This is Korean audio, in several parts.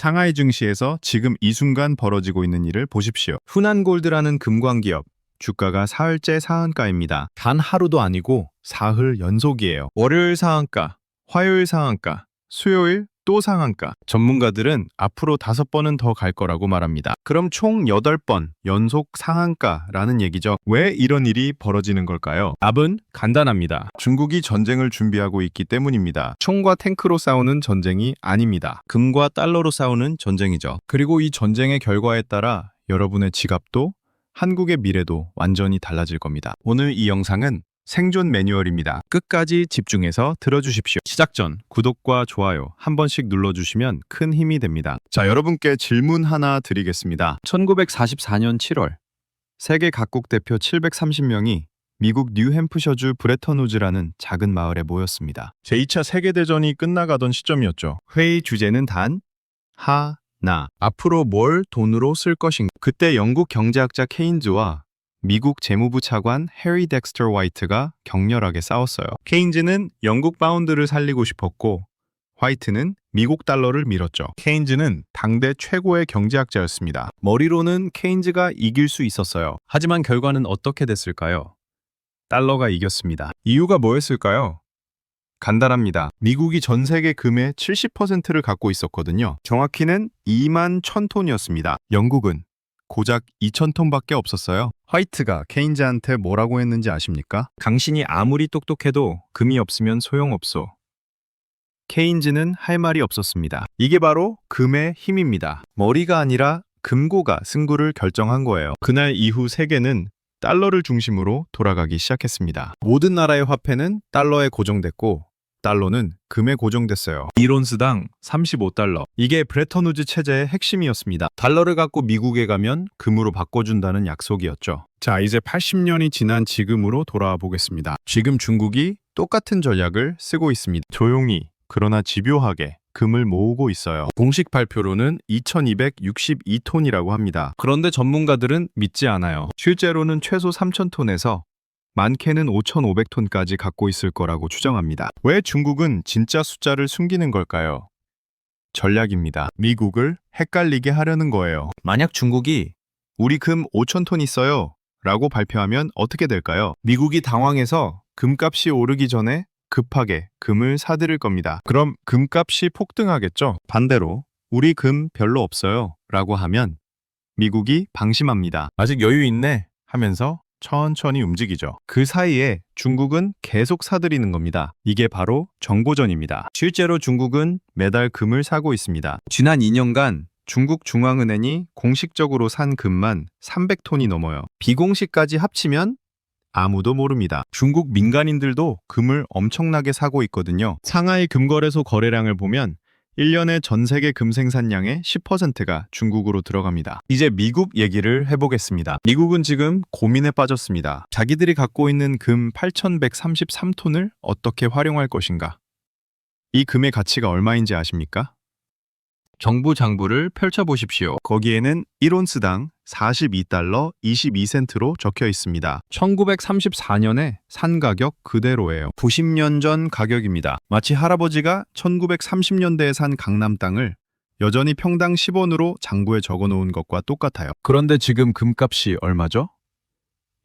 상하이 증시에서 지금 이 순간 벌어지고 있는 일을 보십시오. 훈안골드라는 금광기업 주가가 사흘째 상한가입니다. 단 하루도 아니고 사흘 연속이에요. 월요일 상한가, 화요일 상한가, 수요일 또 상한가. 전문가들은 앞으로 다섯 번은 더 갈 거라고 말합니다. 그럼 총 여덟 번 연속 상한가라는 얘기죠. 왜 이런 일이 벌어지는 걸까요? 답은 간단합니다. 중국이 전쟁을 준비하고 있기 때문입니다. 총과 탱크로 싸우는 전쟁이 아닙니다. 금과 달러로 싸우는 전쟁이죠. 그리고 이 전쟁의 결과에 따라 여러분의 지갑도 한국의 미래도 완전히 달라질 겁니다. 오늘 이 영상은 생존 매뉴얼입니다. 끝까지 집중해서 들어주십시오. 시작 전 구독과 좋아요 한 번씩 눌러주시면 큰 힘이 됩니다. 자, 여러분께 질문 하나 드리겠습니다. 1944년 7월 세계 각국 대표 730명이 미국 뉴햄프셔주 브레턴우즈라는 작은 마을에 모였습니다. 제2차 세계대전이 끝나가던 시점이었죠. 회의 주제는 단 하나. 앞으로 뭘 돈으로 쓸 것인가? 그때 영국 경제학자 케인즈와 미국 재무부 차관 해리 덱스터 화이트가 격렬하게 싸웠어요. 케인즈는 영국 파운드를 살리고 싶었고 화이트는 미국 달러를 밀었죠. 케인즈는 당대 최고의 경제학자였습니다. 머리로는 케인즈가 이길 수 있었어요. 하지만 결과는 어떻게 됐을까요? 달러가 이겼습니다. 이유가 뭐였을까요? 간단합니다. 미국이 전 세계 금의 70%를 갖고 있었거든요. 정확히는 2만 1000톤이었습니다. 영국은 고작 2000톤밖에 없었어요. 화이트가 케인즈한테 뭐라고 했는지 아십니까? 당신이 아무리 똑똑해도 금이 없으면 소용없소. 케인즈는 할 말이 없었습니다. 이게 바로 금의 힘입니다. 머리가 아니라 금고가 승부를 결정한 거예요. 그날 이후 세계는 달러를 중심으로 돌아가기 시작했습니다. 모든 나라의 화폐는 달러에 고정됐고 달러는 금에 고정됐어요. 1온스당 35달러. 이게 브레턴우즈 체제의 핵심이었습니다. 달러를 갖고 미국에 가면 금으로 바꿔준다는 약속이었죠. 자, 이제 80년이 지난 지금으로 돌아와 보겠습니다. 지금 중국이 똑같은 전략을 쓰고 있습니다. 조용히, 그러나 집요하게 금을 모으고 있어요. 공식 발표로는 2262톤이라고 합니다. 그런데 전문가들은 믿지 않아요. 실제로는 최소 3000톤에서 많게는 5,500톤까지 갖고 있을 거라고 추정합니다. 왜 중국은 진짜 숫자를 숨기는 걸까요? 전략입니다. 미국을 헷갈리게 하려는 거예요. 만약 중국이 우리 금 5,000톤 있어요. 라고 발표하면 어떻게 될까요? 미국이 당황해서 금값이 오르기 전에 급하게 금을 사들일 겁니다. 그럼 금값이 폭등하겠죠? 반대로 우리 금 별로 없어요. 라고 하면 미국이 방심합니다. 아직 여유 있네. 하면서 천천히 움직이죠. 그 사이에 중국은 계속 사들이는 겁니다. 이게 바로 정보전입니다. 실제로 중국은 매달 금을 사고 있습니다. 지난 2년간 중국 중앙은행이 공식적으로 산 금만 300톤이 넘어요. 비공식까지 합치면 아무도 모릅니다. 중국 민간인들도 금을 엄청나게 사고 있거든요. 상하이 금거래소 거래량을 보면 1년에 전 세계 금 생산량의 10%가 중국으로 들어갑니다. 이제 미국 얘기를 해보겠습니다. 미국은 지금 고민에 빠졌습니다. 자기들이 갖고 있는 금 8,133톤을 어떻게 활용할 것인가? 이 금의 가치가 얼마인지 아십니까? 정부 장부를 펼쳐보십시오. 거기에는 1온스당 42달러 22센트로 적혀 있습니다. 1934년에 산 가격 그대로예요. 90년 전 가격입니다. 마치 할아버지가 1930년대에 산 강남 땅을 여전히 평당 10원으로 장부에 적어 놓은 것과 똑같아요. 그런데 지금 금값이 얼마죠?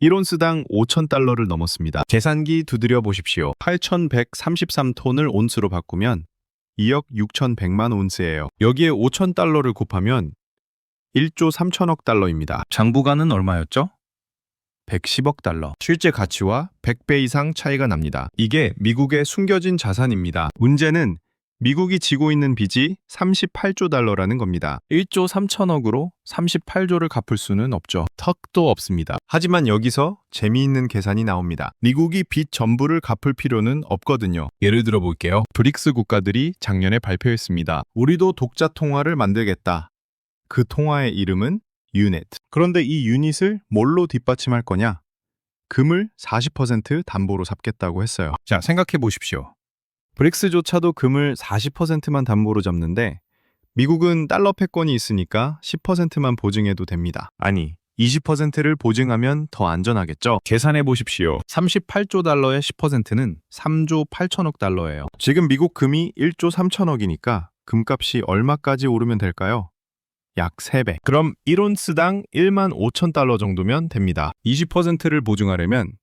1온스당 5,000달러를 넘었습니다. 계산기 두드려 보십시오. 8,133톤을 온스로 바꾸면 2억 6,100만 온스예요. 여기에 5,000달러를 곱하면 1조 3천억 달러입니다. 장부가는 얼마였죠? 110억 달러. 실제 가치와 100배 이상 차이가 납니다. 이게 미국의 숨겨진 자산입니다. 문제는 미국이 지고 있는 빚이 38조 달러라는 겁니다. 1조 3천억으로 38조를 갚을 수는 없죠. 턱도 없습니다. 하지만 여기서 재미있는 계산이 나옵니다. 미국이 빚 전부를 갚을 필요는 없거든요. 예를 들어 볼게요. 브릭스 국가들이 작년에 발표했습니다. 우리도 독자 통화를 만들겠다. 그 통화의 이름은 유닛. 그런데 이 유닛을 뭘로 뒷받침할 거냐? 금을 40% 담보로 잡겠다고 했어요. 자, 생각해 보십시오. 브릭스조차도 금을 40%만 담보로 잡는데 미국은 달러 패권이 있으니까 10%만 보증해도 됩니다. 아니, 20%를 보증하면 더 안전하겠죠? 계산해 보십시오. 38조 달러의 10%는 3조 8천억 달러예요. 지금 미국 금이 1조 3천억이니까 금값이 얼마까지 오르면 될까요? 약 3배. 그럼 1온스당 1만 5천 달러 정도면 됩니다. 20%를 보증하려면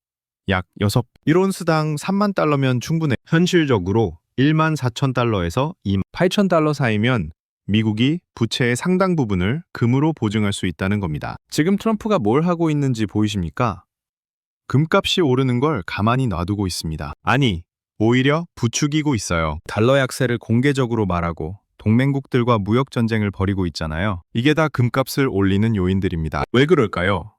약 6, 1온스당 3만 달러면 충분해. 현실적으로 1만 4천 달러에서 2만 8천 달러 사이면 미국이 부채의 상당 부분을 금으로 보증할 수 있다는 겁니다. 지금 트럼프가 뭘 하고 있는지 보이십니까? 금값이 오르는 걸 가만히 놔두고 있습니다. 아니, 오히려 부추기고 있어요. 달러 약세를 공개적으로 말하고 동맹국들과 무역 전쟁을 벌이고 있잖아요. 이게 다 금값을 올리는 요인들입니다. 왜 그럴까요?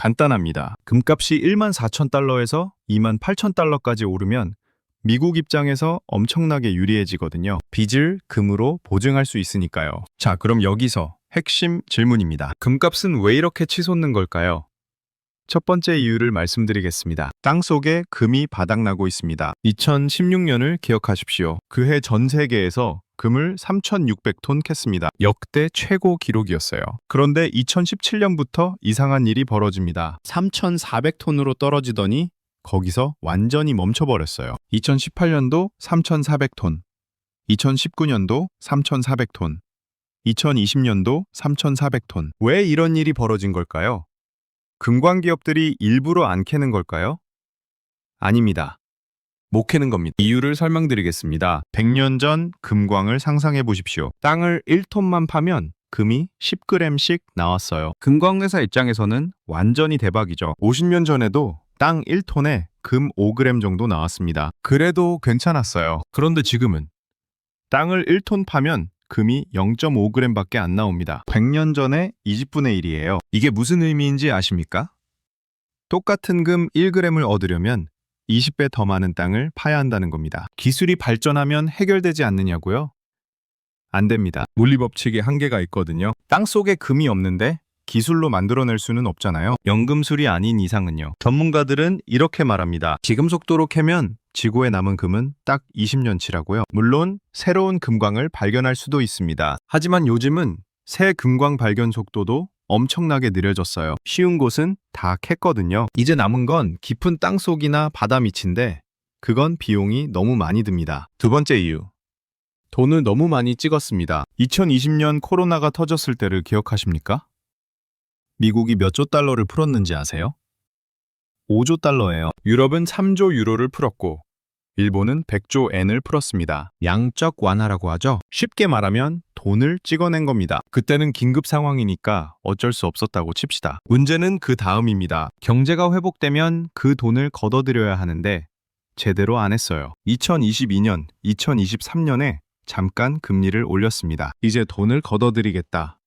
간단합니다. 금값이 1만 4천 달러에서 2만 8천 달러까지 오르면 미국 입장에서 엄청나게 유리해지거든요. 빚을 금으로 보증할 수 있으니까요. 자, 그럼 여기서 핵심 질문입니다. 금값은 왜 이렇게 치솟는 걸까요? 첫 번째 이유를 말씀드리겠습니다. 땅 속에 금이 바닥나고 있습니다. 2016년을 기억하십시오. 그해 전 세계에서 금을 3,600톤 캤습니다. 역대 최고 기록이었어요. 그런데 2017년부터 이상한 일이 벌어집니다. 3,400톤으로 떨어지더니 거기서 완전히 멈춰버렸어요. 2018년도 3,400톤, 2019년도 3,400톤, 2020년도 3,400톤. 왜 이런 일이 벌어진 걸까요? 금광 기업들이 일부러 안 캐는 걸까요? 아닙니다. 못 캐는 겁니다. 이유를 설명드리겠습니다. 100년 전 금광을 상상해 보십시오. 땅을 1톤만 파면 금이 10g씩 나왔어요. 금광회사 입장에서는 완전히 대박이죠. 50년 전에도 땅 1톤에 금 5g 정도 나왔습니다. 그래도 괜찮았어요. 그런데 지금은 땅을 1톤 파면 금이 0.5g밖에 안 나옵니다. 100년 전에 20분의 1이에요. 이게 무슨 의미인지 아십니까? 똑같은 금 1g을 얻으려면 20배 더 많은 땅을 파야 한다는 겁니다. 기술이 발전하면 해결되지 않느냐고요? 안 됩니다. 물리 법칙에 한계가 있거든요. 땅 속에 금이 없는데 기술로 만들어낼 수는 없잖아요. 연금술이 아닌 이상은요. 전문가들은 이렇게 말합니다. 지금 속도로 캐면 지구에 남은 금은 딱 20년치라고요. 물론 새로운 금광을 발견할 수도 있습니다. 하지만 요즘은 새 금광 발견 속도도 엄청나게 느려졌어요. 쉬운 곳은 다 캤거든요. 이제 남은 건 깊은 땅 속이나 바다 밑인데 그건 비용이 너무 많이 듭니다. 두 번째 이유. 돈을 너무 많이 찍었습니다. 2020년 코로나가 터졌을 때를 기억하십니까? 미국이 몇 조 달러를 풀었는지 아세요? 5조 달러예요. 유럽은 3조 유로를 풀었고 일본은 100조 엔을 풀었습니다. 양적 완화라고 하죠. 쉽게 말하면 돈을 찍어낸 겁니다. 그때는 긴급 상황이니까 어쩔 수 없었다고 칩시다. 문제는 그 다음입니다. 경제가 회복되면 그 돈을 걷어들여야 하는데 제대로 안 했어요. 2022년, 2023년에 잠깐 금리를 올렸습니다. 이제 돈을 걷어들이겠다.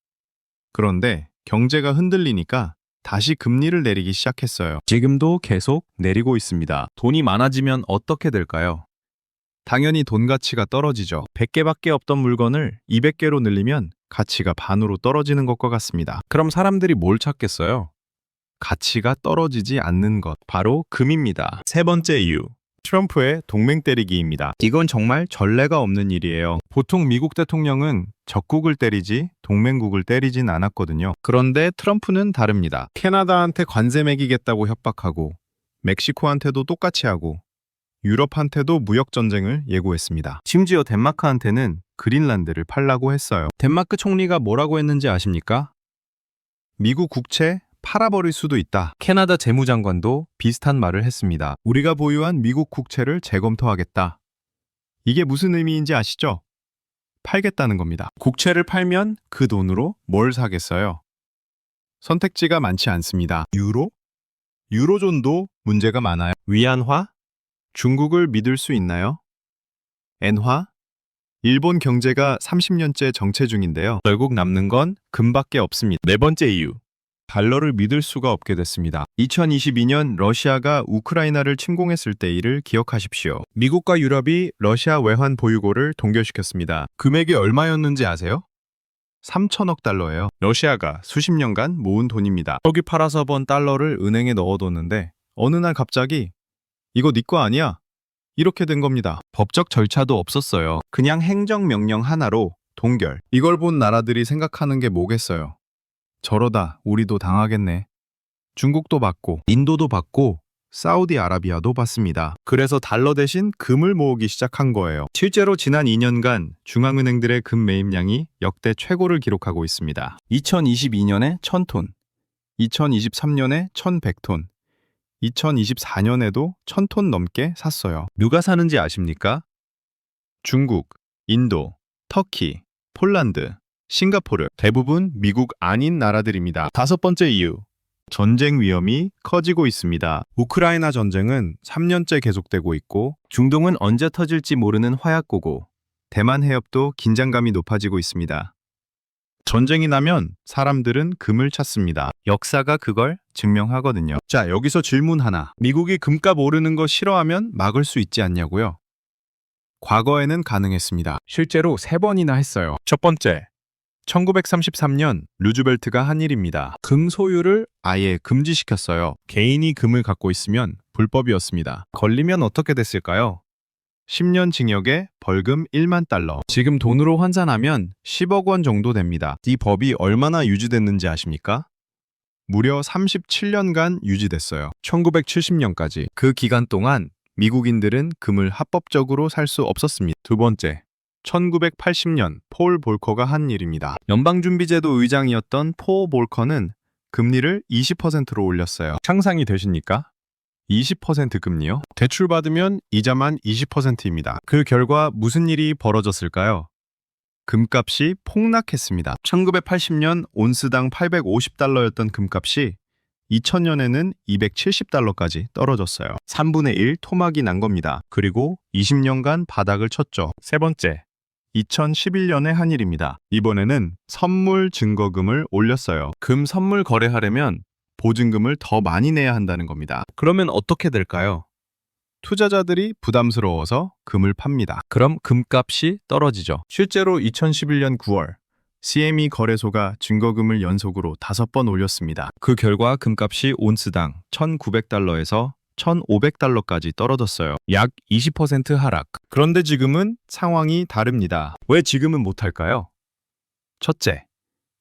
그런데 경제가 흔들리니까 다시 금리를 내리기 시작했어요. 지금도 계속 내리고 있습니다. 돈이 많아지면 어떻게 될까요? 당연히 돈 가치가 떨어지죠. 100개밖에 없던 물건을 200개로 늘리면 가치가 반으로 떨어지는 것과 같습니다. 그럼 사람들이 뭘 찾겠어요? 가치가 떨어지지 않는 것, 바로 금입니다. 세 번째 이유. 트럼프의 동맹 때리기입니다. 이건 정말 전례가 없는 일이에요. 보통 미국 대통령은 적국을 때리지 동맹국을 때리진 않았거든요. 그런데 트럼프는 다릅니다. 캐나다한테 관세 매기겠다고 협박하고 멕시코한테도 똑같이 하고 유럽한테도 무역 전쟁을 예고했습니다. 심지어 덴마크한테는 그린란드를 팔라고 했어요. 덴마크 총리가 뭐라고 했는지 아십니까? 미국 국채 팔아버릴 수도 있다. 캐나다 재무장관도 비슷한 말을 했습니다. 우리가 보유한 미국 국채를 재검토하겠다. 이게 무슨 의미인지 아시죠? 팔겠다는 겁니다. 국채를 팔면 그 돈으로 뭘 사겠어요? 선택지가 많지 않습니다. 유로? 유로존도 문제가 많아요. 위안화? 중국을 믿을 수 있나요? 엔화? 일본 경제가 30년째 정체 중인데요. 결국 남는 건 금밖에 없습니다. 네 번째 이유. 달러를 믿을 수가 없게 됐습니다. 2022년 러시아가 우크라이나를 침공했을 때 일을 기억하십시오. 미국과 유럽이 러시아 외환 보유고를 동결시켰습니다. 금액이 얼마였는지 아세요? 3천억 달러예요. 러시아가 수십 년간 모은 돈입니다. 거기 팔아서 번 달러를 은행에 넣어뒀는데 어느 날 갑자기 이거 네 거 아니야? 이렇게 된 겁니다. 법적 절차도 없었어요. 그냥 행정명령 하나로 동결. 이걸 본 나라들이 생각하는 게 뭐겠어요? 저러다 우리도 당하겠네. 중국도 받고 인도도 받고 사우디아라비아도 받습니다. 그래서 달러 대신 금을 모으기 시작한 거예요. 실제로 지난 2년간 중앙은행들의 금 매입량이 역대 최고를 기록하고 있습니다. 2022년에 1000톤, 2023년에 1100톤, 2024년에도 1000톤 넘게 샀어요. 누가 사는지 아십니까? 중국, 인도, 터키, 폴란드, 싱가포르 대부분 미국 아닌 나라들입니다. 다섯 번째 이유. 전쟁 위험이 커지고 있습니다. 우크라이나 전쟁은 3년째 계속되고 있고 중동은 언제 터질지 모르는 화약고고 대만 해협도 긴장감이 높아지고 있습니다. 전쟁이 나면 사람들은 금을 찾습니다. 역사가 그걸 증명하거든요. 자, 여기서 질문 하나. 미국이 금값 오르는 거 싫어하면 막을 수 있지 않냐고요? 과거에는 가능했습니다. 실제로 세 번이나 했어요. 첫 번째, 1933년 루즈벨트가 한 일입니다. 금 소유를 아예 금지시켰어요. 개인이 금을 갖고 있으면 불법이었습니다. 걸리면 어떻게 됐을까요? 10년 징역에 벌금 1만 달러. 지금 돈으로 환산하면 10억 원 정도 됩니다. 이 법이 얼마나 유지됐는지 아십니까? 무려 37년간 유지됐어요. 1970년까지. 그 기간 동안 미국인들은 금을 합법적으로 살 수 없었습니다. 두 번째, 1980년 폴 볼커가 한 일입니다. 연방준비제도 의장이었던 포 볼커는 금리를 20%로 올렸어요. 상상이 되십니까? 20% 금리요? 대출 받으면 이자만 20%입니다. 그 결과 무슨 일이 벌어졌을까요? 금값이 폭락했습니다. 1980년 온스당 850달러였던 금값이 2000년에는 270달러까지 떨어졌어요. 3분의 1 토막이 난 겁니다. 그리고 20년간 바닥을 쳤죠. 세 번째, 2011년의 한 일입니다. 이번에는 선물 증거금을 올렸어요. 금 선물 거래하려면 보증금을 더 많이 내야 한다는 겁니다. 그러면 어떻게 될까요? 투자자들이 부담스러워서 금을 팝니다. 그럼 금값이 떨어지죠. 실제로 2011년 9월 CME 거래소가 증거금을 연속으로 다섯 번 올렸습니다. 그 결과 금값이 온스당 1,900달러에서 1,500달러까지 떨어졌어요. 약 20% 하락. 그런데 지금은 상황이 다릅니다. 왜 지금은 못할까요? 첫째,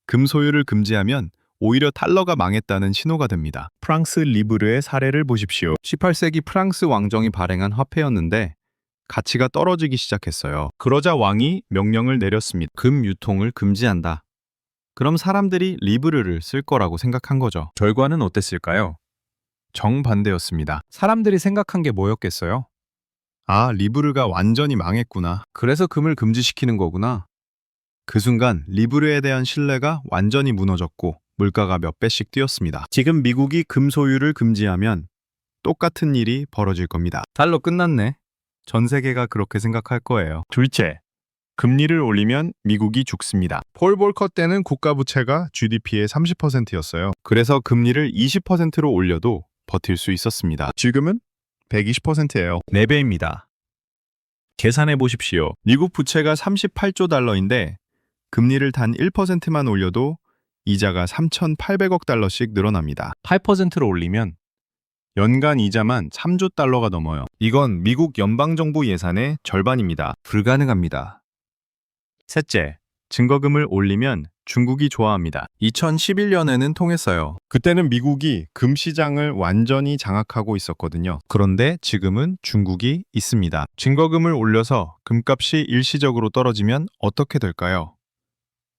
금 소유를 금지하면 오히려 달러가 망했다는 신호가 됩니다. 프랑스 리브르의 사례를 보십시오. 18세기 프랑스 왕정이 발행한 화폐였는데 가치가 떨어지기 시작했어요. 그러자 왕이 명령을 내렸습니다. 금 유통을 금지한다. 그럼 사람들이 리브르를 쓸 거라고 생각한 거죠. 결과는 어땠을까요? 정반대였습니다. 사람들이 생각한 게 뭐였겠어요? 아, 리브르가 완전히 망했구나. 그래서 금을 금지시키는 거구나. 그 순간 리브르에 대한 신뢰가 완전히 무너졌고 물가가 몇 배씩 뛰었습니다. 지금 미국이 금 소유를 금지하면 똑같은 일이 벌어질 겁니다. 달러 끝났네. 전 세계가 그렇게 생각할 거예요. 둘째, 금리를 올리면 미국이 죽습니다. 폴 볼커 때는 국가 부채가 GDP의 30%였어요. 그래서 금리를 20%로 올려도 버틸 수 있었습니다. 지금은 120%예요. 4배입니다. 계산해 보십시오. 미국 부채가 38조 달러인데 금리를 단 1%만 올려도 이자가 3,800억 달러씩 늘어납니다. 8%로 올리면 연간 이자만 3조 달러가 넘어요. 이건 미국 연방정부 예산의 절반입니다. 불가능합니다. 셋째, 증거금을 올리면 중국이 좋아합니다. 2011년에는 통했어요. 그때는 미국이 금 시장을 완전히 장악하고 있었거든요. 그런데 지금은 중국이 있습니다. 증거금을 올려서 금값이 일시적으로 떨어지면 어떻게 될까요?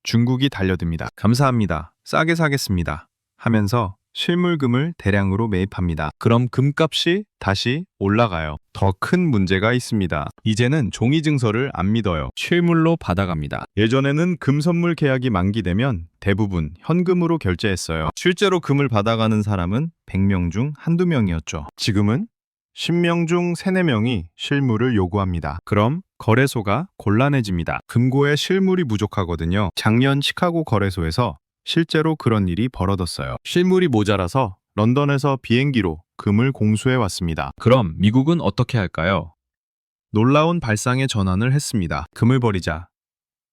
중국이 달려듭니다. 감사합니다. 싸게 사겠습니다. 하면서 실물금을 대량으로 매입합니다. 그럼 금값이 다시 올라가요. 더 큰 문제가 있습니다. 이제는 종이 증서를 안 믿어요. 실물로 받아갑니다. 예전에는 금 선물 계약이 만기되면 대부분 현금으로 결제했어요. 실제로 금을 받아가는 사람은 100명 중 한두 명이었죠. 지금은 10명 중 3, 4명이 실물을 요구합니다. 그럼 거래소가 곤란해집니다. 금고에 실물이 부족하거든요. 작년 시카고 거래소에서 실제로 그런 일이 벌어졌어요. 실물이 모자라서 런던에서 비행기로 금을 공수해 왔습니다. 그럼 미국은 어떻게 할까요? 놀라운 발상의 전환을 했습니다. 금을 버리자.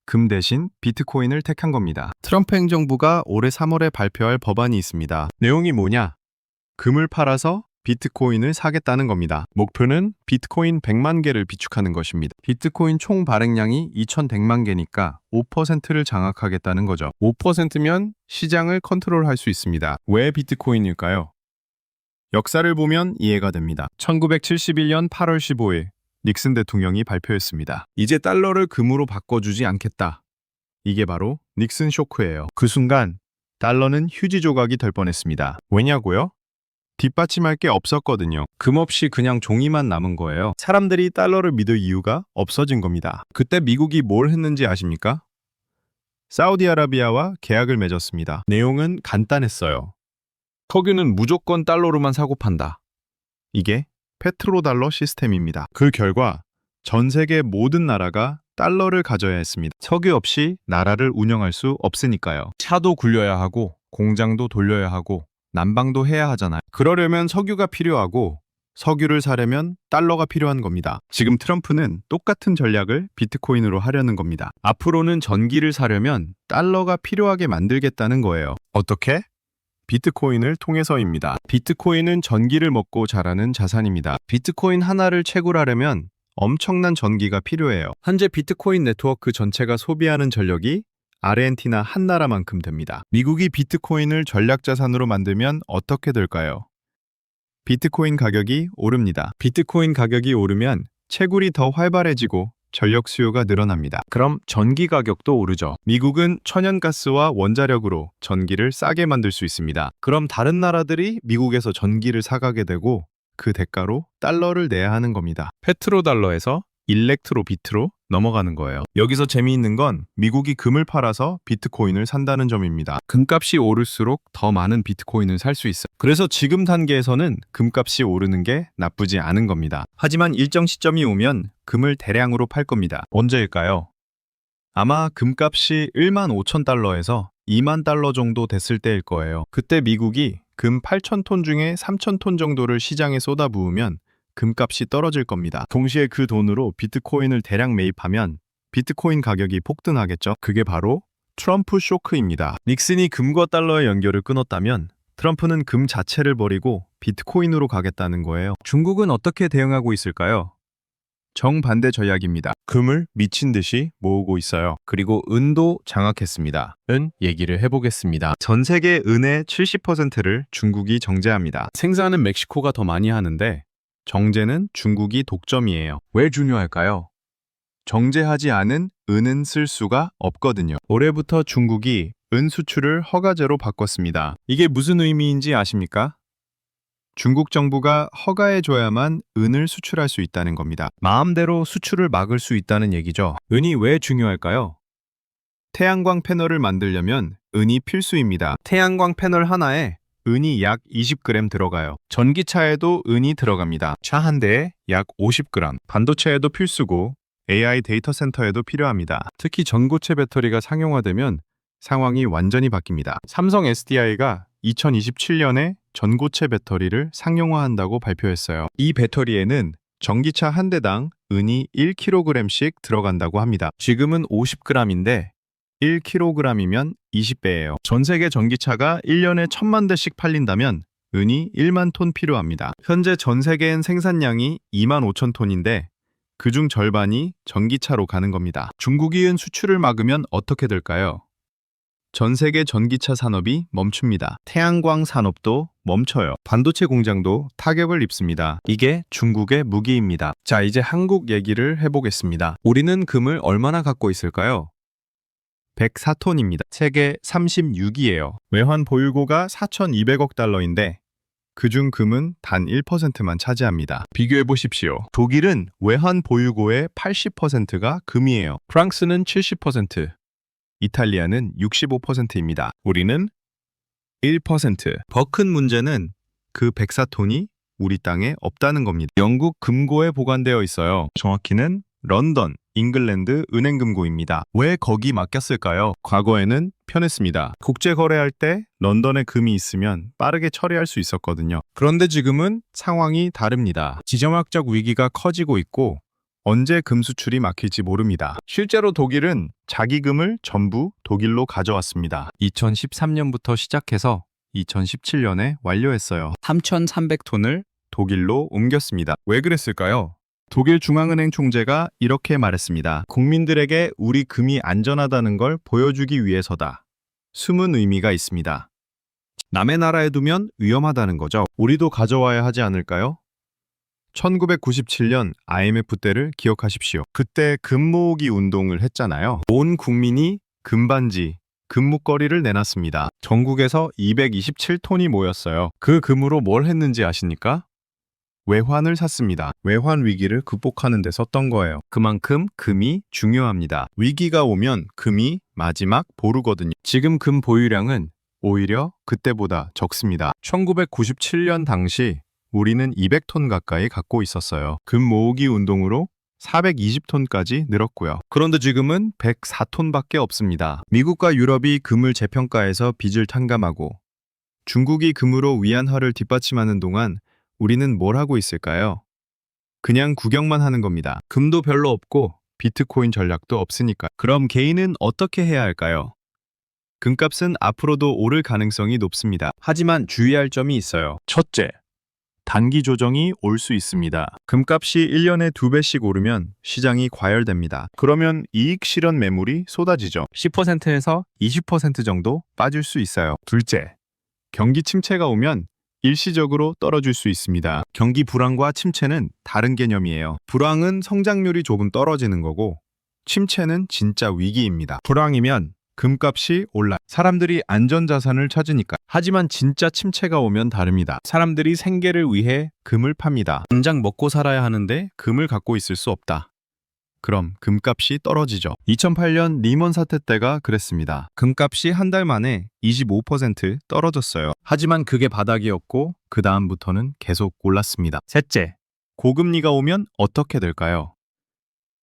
금 대신 비트코인을 택한 겁니다. 트럼프 행정부가 올해 3월에 발표할 법안이 있습니다. 내용이 뭐냐? 금을 팔아서 비트코인을 사겠다는 겁니다. 목표는 비트코인 100만 개를 비축하는 것입니다. 비트코인 총 발행량이 2100만 개니까 5%를 장악하겠다는 거죠. 5%면 시장을 컨트롤할 수 있습니다. 왜 비트코인일까요? 역사를 보면 이해가 됩니다. 1971년 8월 15일 닉슨 대통령이 발표했습니다. 이제 달러를 금으로 바꿔주지 않겠다. 이게 바로 닉슨 쇼크예요. 그 순간 달러는 휴지 조각이 될 뻔했습니다. 왜냐고요? 뒷받침할 게 없었거든요. 금 없이 그냥 종이만 남은 거예요. 사람들이 달러를 믿을 이유가 없어진 겁니다. 그때 미국이 뭘 했는지 아십니까? 사우디아라비아와 계약을 맺었습니다. 내용은 간단했어요. 석유는 무조건 달러로만 사고 판다. 이게 페트로달러 시스템입니다. 그 결과 전 세계 모든 나라가 달러를 가져야 했습니다. 석유 없이 나라를 운영할 수 없으니까요. 차도 굴려야 하고 공장도 돌려야 하고 난방도 해야 하잖아요. 그러려면 석유가 필요하고 석유를 사려면 달러가 필요한 겁니다. 지금 트럼프는 똑같은 전략을 비트코인으로 하려는 겁니다. 앞으로는 전기를 사려면 달러가 필요하게 만들겠다는 거예요. 어떻게? 비트코인을 통해서입니다. 비트코인은 전기를 먹고 자라는 자산입니다. 비트코인 하나를 채굴하려면 엄청난 전기가 필요해요. 현재 비트코인 네트워크 전체가 소비하는 전력이 아르헨티나 한 나라만큼 됩니다. 미국이 비트코인을 전략 자산으로 만들면 어떻게 될까요? 비트코인 가격이 오릅니다. 비트코인 가격이 오르면 채굴이 더 활발해지고 전력 수요가 늘어납니다. 그럼 전기 가격도 오르죠. 미국은 천연가스와 원자력으로 전기를 싸게 만들 수 있습니다. 그럼 다른 나라들이 미국에서 전기를 사가게 되고 그 대가로 달러를 내야 하는 겁니다. 페트로달러에서 일렉트로 비트로 넘어가는 거예요. 여기서 재미있는 건 미국이 금을 팔아서 비트코인을 산다는 점입니다. 금값이 오를수록 더 많은 비트코인을 살 수 있어요. 그래서 지금 단계에서는 금값이 오르는 게 나쁘지 않은 겁니다. 하지만 일정 시점이 오면 금을 대량으로 팔 겁니다. 언제일까요? 아마 금값이 1만 5천 달러에서 2만 달러 정도 됐을 때일 거예요. 그때 미국이 금 8천 톤 중에 3천 톤 정도를 시장에 쏟아부으면 금값이 떨어질 겁니다. 동시에 그 돈으로 비트코인을 대량 매입하면 비트코인 가격이 폭등하겠죠. 그게 바로 트럼프 쇼크입니다. 닉슨이 금과 달러의 연결을 끊었다면 트럼프는 금 자체를 버리고 비트코인으로 가겠다는 거예요. 중국은 어떻게 대응하고 있을까요? 정반대 전략입니다. 금을 미친 듯이 모으고 있어요. 그리고 은도 장악했습니다. 은 얘기를 해보겠습니다. 전 세계 은의 70%를 중국이 정제합니다. 생산은 멕시코가 더 많이 하는데 정제는 중국이 독점이에요. 왜 중요할까요? 정제하지 않은 은은 쓸 수가 없거든요. 올해부터 중국이 은 수출을 허가제로 바꿨습니다. 이게 무슨 의미인지 아십니까? 중국 정부가 허가해줘야만 은을 수출할 수 있다는 겁니다. 마음대로 수출을 막을 수 있다는 얘기죠. 은이 왜 중요할까요? 태양광 패널을 만들려면 은이 필수입니다. 태양광 패널 하나에 은이 약 20g 들어가요. 전기차에도 은이 들어갑니다. 차 한 대에 약 50g. 반도체에도 필수고 AI 데이터 센터에도 필요합니다. 특히 전고체 배터리가 상용화되면 상황이 완전히 바뀝니다. 삼성 SDI가 2027년에 전고체 배터리를 상용화한다고 발표했어요. 이 배터리에는 전기차 한 대당 은이 1kg씩 들어간다고 합니다. 지금은 50g인데 1kg이면 20배예요. 전 세계 전기차가 1년에 1000만 대씩 팔린다면 은이 1만 톤 필요합니다. 현재 전 세계엔 생산량이 2만 5천 톤인데 그중 절반이 전기차로 가는 겁니다. 중국이 은 수출을 막으면 어떻게 될까요? 전 세계 전기차 산업이 멈춥니다. 태양광 산업도 멈춰요. 반도체 공장도 타격을 입습니다. 이게 중국의 무기입니다. 자, 이제 한국 얘기를 해보겠습니다. 우리는 금을 얼마나 갖고 있을까요? 104톤입니다. 세계 36위예요. 외환 보유고가 4,200억 달러인데 그중 금은 단 1%만 차지합니다. 비교해 보십시오. 독일은 외환 보유고의 80%가 금이에요. 프랑스는 70%, 이탈리아는 65%입니다. 우리는 1%. 더 큰 문제는 그 104톤이 우리 땅에 없다는 겁니다. 영국 금고에 보관되어 있어요. 정확히는 런던, 잉글랜드 은행금고입니다. 왜 거기 맡겼을까요? 과거에는 편했습니다. 국제 거래할 때 런던에 금이 있으면 빠르게 처리할 수 있었거든요. 그런데 지금은 상황이 다릅니다. 지정학적 위기가 커지고 있고 언제 금 수출이 막힐지 모릅니다. 실제로 독일은 자기 금을 전부 독일로 가져왔습니다. 2013년부터 시작해서 2017년에 완료했어요. 3,300톤을 독일로 옮겼습니다. 왜 그랬을까요? 독일 중앙은행 총재가 이렇게 말했습니다. 국민들에게 우리 금이 안전하다는 걸 보여주기 위해서다. 숨은 의미가 있습니다. 남의 나라에 두면 위험하다는 거죠. 우리도 가져와야 하지 않을까요? 1997년 IMF 때를 기억하십시오. 그때 금 모으기 운동을 했잖아요. 온 국민이 금반지, 금목걸이를 내놨습니다. 전국에서 227톤이 모였어요. 그 금으로 뭘 했는지 아십니까? 외환을 샀습니다. 외환 위기를 극복하는 데 썼던 거예요. 그만큼 금이 중요합니다. 위기가 오면 금이 마지막 보루거든요. 지금 금 보유량은 오히려 그때보다 적습니다. 1997년 당시 우리는 200톤 가까이 갖고 있었어요. 금 모으기 운동으로 420톤까지 늘었고요. 그런데 지금은 104톤밖에 없습니다. 미국과 유럽이 금을 재평가해서 빚을 탕감하고 중국이 금으로 위안화를 뒷받침하는 동안 우리는 뭘 하고 있을까요? 그냥 구경만 하는 겁니다. 금도 별로 없고 비트코인 전략도 없으니까. 그럼 개인은 어떻게 해야 할까요? 금값은 앞으로도 오를 가능성이 높습니다. 하지만 주의할 점이 있어요. 첫째, 단기 조정이 올 수 있습니다. 금값이 1년에 2배씩 오르면 시장이 과열됩니다. 그러면 이익 실현 매물이 쏟아지죠. 10%에서 20% 정도 빠질 수 있어요. 둘째, 경기 침체가 오면 일시적으로 떨어질 수 있습니다. 경기 불황과 침체는 다른 개념이에요. 불황은 성장률이 조금 떨어지는 거고 침체는 진짜 위기입니다. 불황이면 금값이 올라 사람들이 안전자산을 찾으니까. 하지만 진짜 침체가 오면 다릅니다. 사람들이 생계를 위해 금을 팝니다. 당장 먹고 살아야 하는데 금을 갖고 있을 수 없다. 그럼 금값이 떨어지죠. 2008년 리먼 사태 때가 그랬습니다. 금값이 한 달 만에 25% 떨어졌어요. 하지만 그게 바닥이었고 그 다음부터는 계속 올랐습니다. 셋째, 고금리가 오면 어떻게 될까요?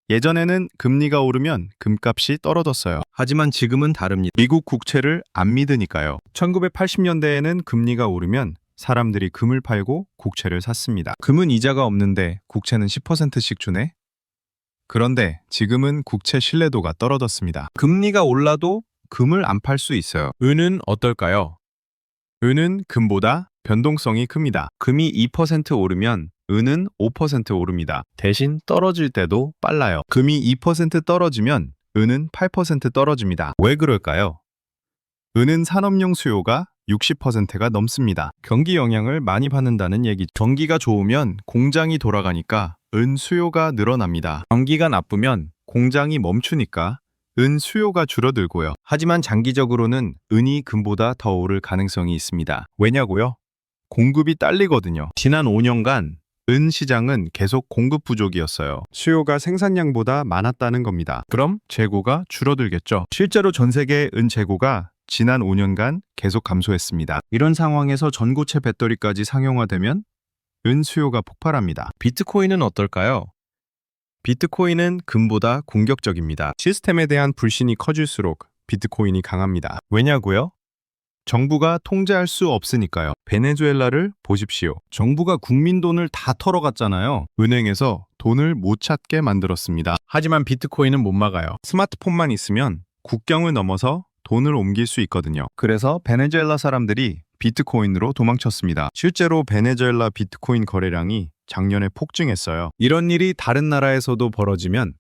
예전에는 금리가 오르면 금값이 떨어졌어요. 하지만 지금은 다릅니다. 미국 국채를 안 믿으니까요. 1980년대에는 금리가 오르면 사람들이 금을 팔고 국채를 샀습니다. 금은 이자가 없는데 국채는 10%씩 주네? 그런데 지금은 국채 신뢰도가 떨어졌습니다. 금리가 올라도 금을 안 팔 수 있어요. 은은 어떨까요? 은은 금보다 변동성이 큽니다. 금이 2% 오르면 은은 5% 오릅니다. 대신 떨어질 때도 빨라요. 금이 2% 떨어지면 은은 8% 떨어집니다. 왜 그럴까요? 은은 산업용 수요가 60%가 넘습니다. 경기 영향을 많이 받는다는 얘기. 경기가 좋으면 공장이 돌아가니까 은 수요가 늘어납니다. 경기가 나쁘면 공장이 멈추니까 은 수요가 줄어들고요. 하지만 장기적으로는 은이 금보다 더 오를 가능성이 있습니다. 왜냐고요? 공급이 딸리거든요. 지난 5년간 은 시장은 계속 공급 부족이었어요. 수요가 생산량보다 많았다는 겁니다. 그럼 재고가 줄어들겠죠. 실제로 전 세계 은 재고가 지난 5년간 계속 감소했습니다. 이런 상황에서 전고체 배터리까지 상용화되면 은 수요가 폭발합니다. 비트코인은 어떨까요? 비트코인은 금보다 공격적입니다. 시스템에 대한 불신이 커질수록 비트코인이 강합니다. 왜냐고요? 정부가 통제할 수 없으니까요. 베네수엘라를 보십시오. 정부가 국민 돈을 다 털어갔잖아요. 은행에서 돈을 못 찾게 만들었습니다. 하지만 비트코인은 못 막아요. 스마트폰만 있으면 국경을 넘어서 돈을 옮길 수 있거든요. 그래서 베네수엘라 사람들이 비트코인으로 도망쳤습니다. 실제로 베네수엘라 비트코인 거래량이 작년에 폭증했어요. 이런 일이 다른 나라에서도 벌어지면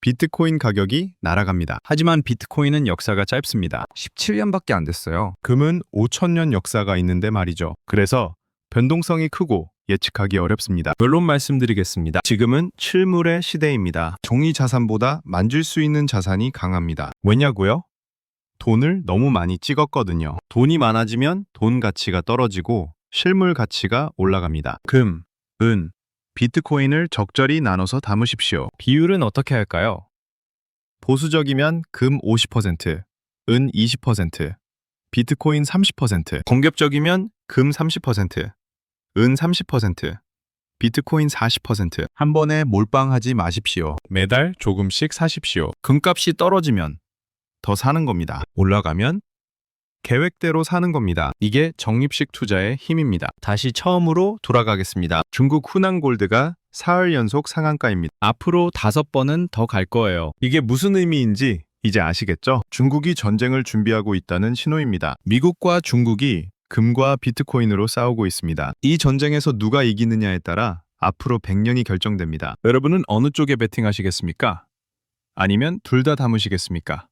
비트코인 가격이 날아갑니다. 하지만 비트코인은 역사가 짧습니다. 17년밖에 안 됐어요. 금은 5천년 역사가 있는데 말이죠. 그래서 변동성이 크고 예측하기 어렵습니다. 결론 말씀드리겠습니다. 지금은 실물의 시대입니다. 종이 자산보다 만질 수 있는 자산이 강합니다. 왜냐고요? 돈을 너무 많이 찍었거든요. 돈이 많아지면 돈 가치가 떨어지고 실물 가치가 올라갑니다. 금, 은, 비트코인을 적절히 나눠서 담으십시오. 비율은 어떻게 할까요? 보수적이면 금 50%, 은 20%, 비트코인 30%, 공격적이면 금 30%, 은 30%, 비트코인 40%. 한 번에 몰빵하지 마십시오. 매달 조금씩 사십시오. 금값이 떨어지면 더 사는 겁니다. 올라가면 계획대로 사는 겁니다. 이게 적립식 투자의 힘입니다. 다시 처음으로 돌아가겠습니다. 중국 후난골드가 사흘 연속 상한가입니다. 앞으로 다섯 번은 더 갈 거예요. 이게 무슨 의미인지 이제 아시겠죠? 중국이 전쟁을 준비하고 있다는 신호입니다. 미국과 중국이 금과 비트코인으로 싸우고 있습니다. 이 전쟁에서 누가 이기느냐에 따라 앞으로 100년이 결정됩니다. 여러분은 어느 쪽에 베팅하시겠습니까? 아니면 둘 다 담으시겠습니까?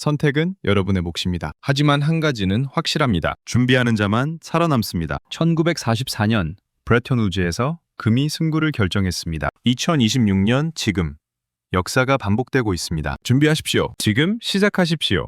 선택은 여러분의 몫입니다. 하지만 한 가지는 확실합니다. 준비하는 자만 살아남습니다. 1944년 브레턴 우즈에서 금이 승부를 결정했습니다. 2026년 지금 역사가 반복되고 있습니다. 준비하십시오. 지금 시작하십시오.